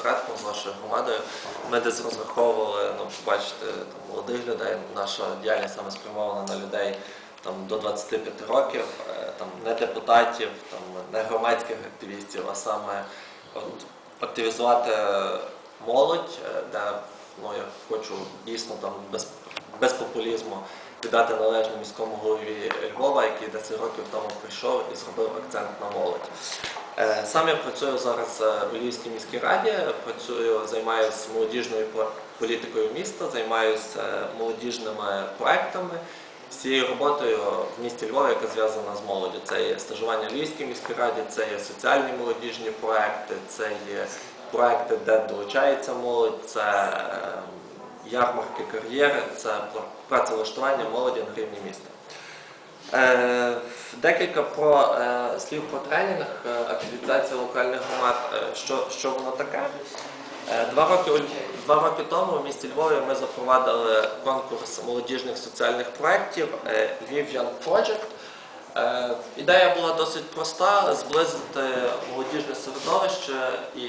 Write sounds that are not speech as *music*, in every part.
осередком, з нашою громадою. Ми десь розраховували, ну, побачити там, молодих людей. Наша діяльність саме спрямована на людей там, до 25 років, е, там, не депутатів, там, не громадських активістів, а саме от, активізувати молодь, е, де ну, я хочу дійсно там без, без популізму віддати належне міському голові Львова, який 10 років тому прийшов і зробив акцент на молодь. Е, Сам я працюю зараз у Львівській міській раді, працюю, займаюся молодіжною політикою міста, займаюся е, молодіжними проектами. Всією роботою в місті Львові, яка зв'язана з молоддю. Це є стажування в Львівській міській раді, це є соціальні молодіжні проекти, це є проекти, де долучається молодь, це е, ярмарки кар'єри, це працевлаштування молоді на рівні міста. Е, Декілька про е, слів про тренінг, е, активізація локальних громад. Що, що воно таке? Два роки, два роки тому в місті Львові ми запровадили конкурс молодіжних соціальних проєктів Львів Young Project. Ідея була досить проста: зблизити молодіжне середовище і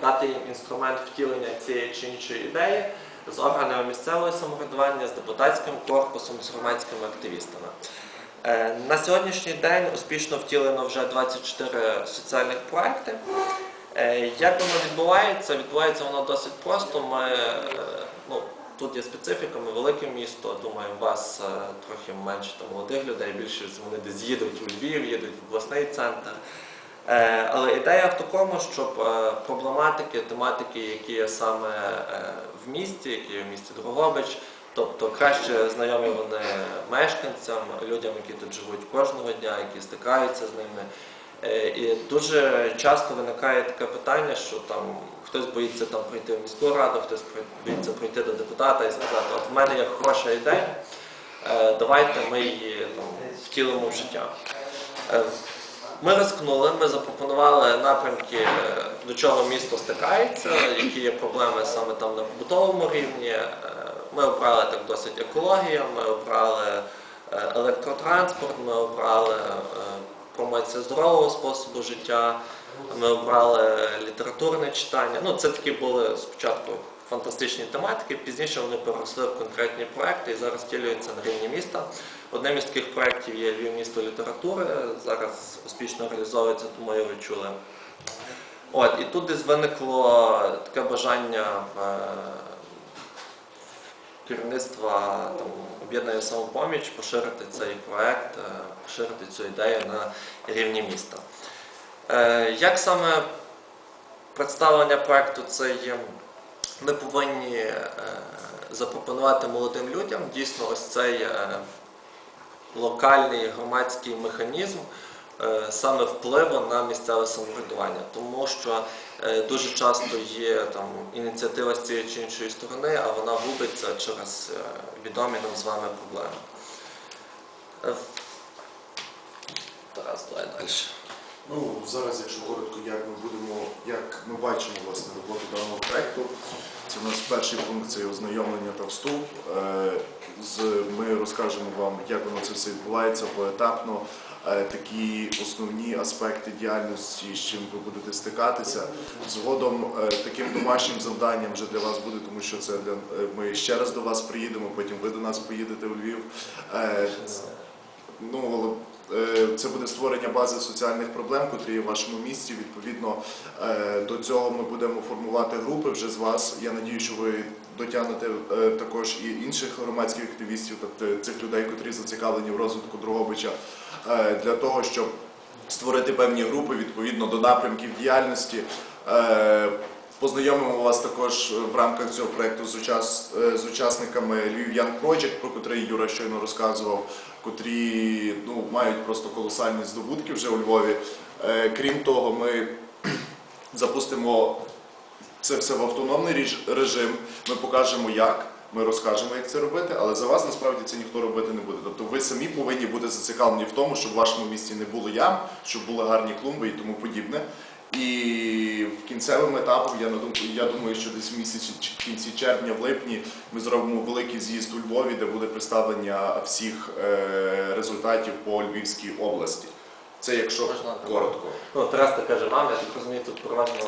дати їм інструмент втілення цієї чи іншої ідеї з органами місцевого самоврядування, з депутатським корпусом, з громадськими активістами. Е, На сьогоднішній день успішно втілено вже 24 соціальних проекти. Е, Як воно відбувається? Відбувається воно досить просто. Ми, е, ну, тут є специфіка, ми велике місто, думаю, у вас трохи менше там, молодих людей, більше вони десь їдуть у Львів, їдуть в обласний центр. Але ідея в такому, щоб проблематики, тематики, які є саме в місті, які є в місті Дрогобич, тобто краще знайомі вони мешканцям, людям, які тут живуть кожного дня, які стикаються з ними. Е, І дуже часто виникає таке питання, що там хтось боїться там прийти в міську раду, хтось боїться прийти до депутата і сказати, от в мене є хороша ідея, е, давайте ми її там, втілимо в життя. Е, Ми рискнули, ми запропонували напрямки, до чого місто стикається, які є проблеми саме там на побутовому рівні. Ми обрали так досить екологія, ми обрали е, електротранспорт, ми обрали е, промоція здорового способу життя, ми обрали літературне читання. Ну, це такі були спочатку фантастичні тематики, пізніше вони переросли в конкретні проекти і зараз втілюються на рівні міста. Одним із таких проєктів є Львів місто літератури. Зараз успішно реалізовується, тому ви чули. От, і тут десь виникло таке бажання е, керівництва там, об'єднання самопоміч поширити цей проект, е, поширити цю ідею на рівні міста. Е, Як саме представлення проекту це є, ми повинні е, запропонувати молодим людям дійсно ось цей локальний громадський механізм саме впливу на місцеве самоврядування, тому що е, дуже часто є там ініціатива з цієї чи іншої сторони, а вона губиться через е, відомі нам з вами проблеми. Е, Тарас, давай далі. Ну, зараз, якщо коротко, як ми будемо, як ми бачимо власне роботу даного проекту, це у нас перший пункт це ознайомлення та вступ. Е, ми розкажемо вам, як воно це все відбувається поетапно, е, такі основні аспекти діяльності, з чим ви будете стикатися. Згодом е, таким домашнім завданням вже для вас буде, тому що це для е, ми ще раз до вас приїдемо, потім ви до нас поїдете у Львів. Е, Ну, е, це буде створення бази соціальних проблем, котрі є в вашому місті. Відповідно, е, до цього ми будемо формувати групи вже з вас. Я надію, що ви дотягнете е, також і інших громадських активістів, тобто цих людей, котрі зацікавлені в розвитку Дрогобича, е, для того, щоб створити певні групи відповідно до напрямків діяльності. Познайомимо вас також в рамках цього проекту з, учас, е, з учасниками Львів Young Project, про котрий Юра щойно розказував, котрі ну, мають просто колосальні здобутки вже у Львові. Е, Крім того, ми *clears throat* запустимо це все в автономний режим. Ми покажемо, як. Ми розкажемо, як це робити, але за вас насправді це ніхто робити не буде. Тобто ви самі повинні бути зацікавлені в тому, щоб в вашому місті не було ям, щоб були гарні клумби і тому подібне. І в кінцевим етапом, я, на думку, я думаю, що десь в місяці в кінці червня, в липні, ми зробимо великий з'їзд у Львові, де буде представлення всіх е, результатів по Львівській області. Це якщо коротко. Ну, Тарас так каже, вам, я так розумію, тут проведено